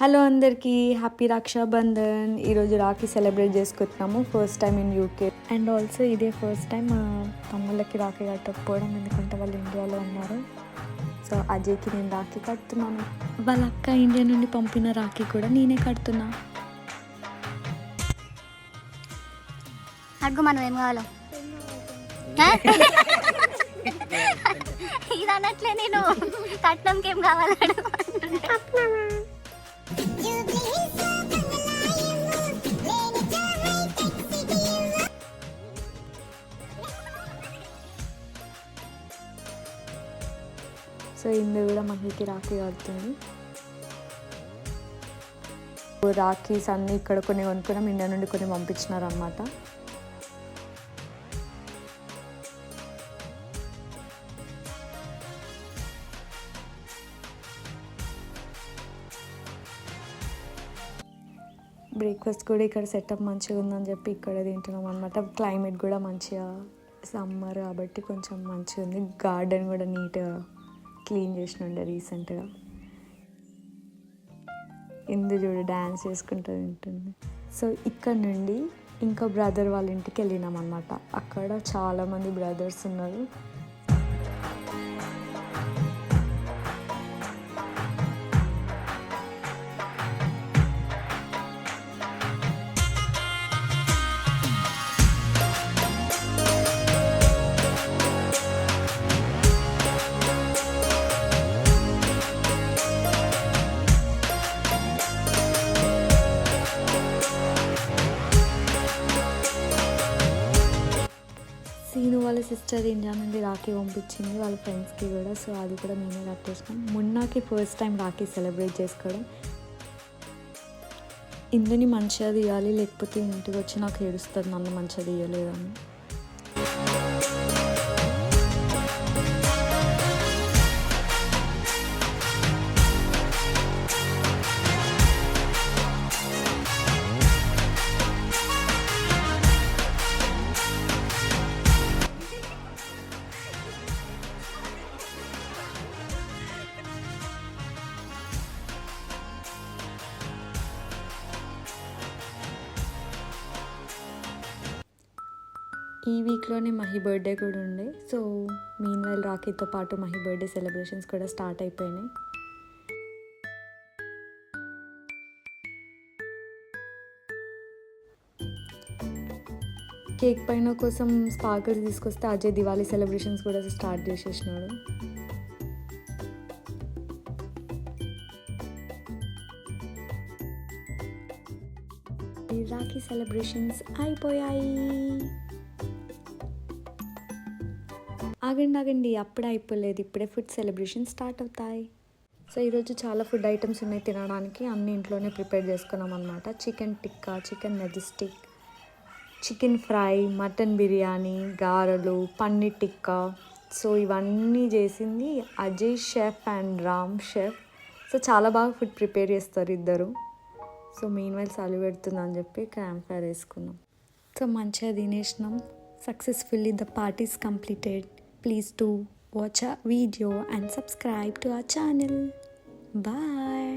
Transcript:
Hello అందరికీ happy Rakshabandhan. ఈరోజు rakhi celebrate చేసుకుంటున్నాము first time in UK and also ఇదే ఫస్ట్ టైం మా తమ్ముళ్ళకి రాఖీ కట్టకపోవడం ఎందుకంటే వాళ్ళు ఇండియాలో ఉన్నారు. సో అజయ్కి నేను రాఖీ కడుతున్నాను. వాళ్ళ అక్క ఇండియా నుండి పంపిన రాఖీ కూడా నేనే కడుతున్నా. అడుగు మనం ఏం కావాలో? ఇది అనట్లే నేను. కట్నంకి ఏం కావాలి సో ఇందు కూడా మనకి రాఖీ కడుతుంది. రాఖీస్ అన్నీ ఇక్కడ కొన్ని కొనుక్కున్నాం ఇండియా నుండి కొన్ని పంపించినారనమాట బ్రేక్ఫాస్ట్ కూడా ఇక్కడ సెటప్ మంచిగా ఉందని చెప్పి ఇక్కడ తింటున్నాం అనమాట క్లైమేట్ కూడా మంచిగా సమ్మర్ కాబట్టి కొంచెం మంచిగా ఉంది. గార్డెన్ కూడా నీట్గా క్లీన్ చేసినుండే రీసెంట్గా. ఇందు చూడు డ్యాన్స్ చేసుకుంటూ ఉంటుంది. సో ఇక్కడ నుండి ఇంకా బ్రదర్ వాళ్ళ ఇంటికి వెళ్ళినాం అనమాట అక్కడ చాలామంది బ్రదర్స్ ఉన్నారు. సీను వాళ్ళ సిస్టర్ ఇండియా నుండి రాఖీ పంపించింది వాళ్ళ ఫ్రెండ్స్కి కూడా. సో అది కూడా మేమే కట్టేసినాం మొన్నకి ఫస్ట్ టైం రాఖీ సెలబ్రేట్ చేసుకోవడం. ఇందుని మంచిగా తీయాలి లేకపోతే ఇంటికి వచ్చి నాకు ఏడుస్తుంది నన్ను మంచిగా తీయలేదని. ఈ వీక్లోనే మహి బర్త్డే కూడా ఉండే సో మీన్ వైల్ రాఖీతో పాటు మహి బర్త్డే సెలబ్రేషన్స్ కూడా స్టార్ట్ అయిపోయినాయి. కేక్ పైన కోసం స్పార్కర్స్ తీసుకొస్తే అజయ్ దివాళీ సెలబ్రేషన్స్ కూడా స్టార్ట్ చేసేసినాడు. రాఖీ సెలబ్రేషన్స్ అయిపోయాయి. ఆగండి ఆగండి. అప్పుడే అయిపోలేదు. ఇప్పుడే ఫుడ్ సెలబ్రేషన్ స్టార్ట్ అవుతాయి. సో ఈరోజు చాలా ఫుడ్ ఐటమ్స్ ఉన్నాయి తినడానికి. అన్ని ఇంట్లోనే ప్రిపేర్ చేసుకున్నాం అనమాట chicken tikka chicken majestic chicken fry mutton biryani గారెలు పన్నీర్ టిక్కా. సో ఇవన్నీ చేసింది Ajay chef and Ram chef so చాలా బాగా ఫుడ్ ప్రిపేర్ చేస్తారు ఇద్దరు. సో మెయిన్ వైల్ చలి పెడుతుంది అని చెప్పి క్యాంప్ ఫైర్ వేసుకున్నాం. సో మంచిగా తినేసినాం. Successfully the parties completed Please do watch our video and subscribe to our channel. Bye.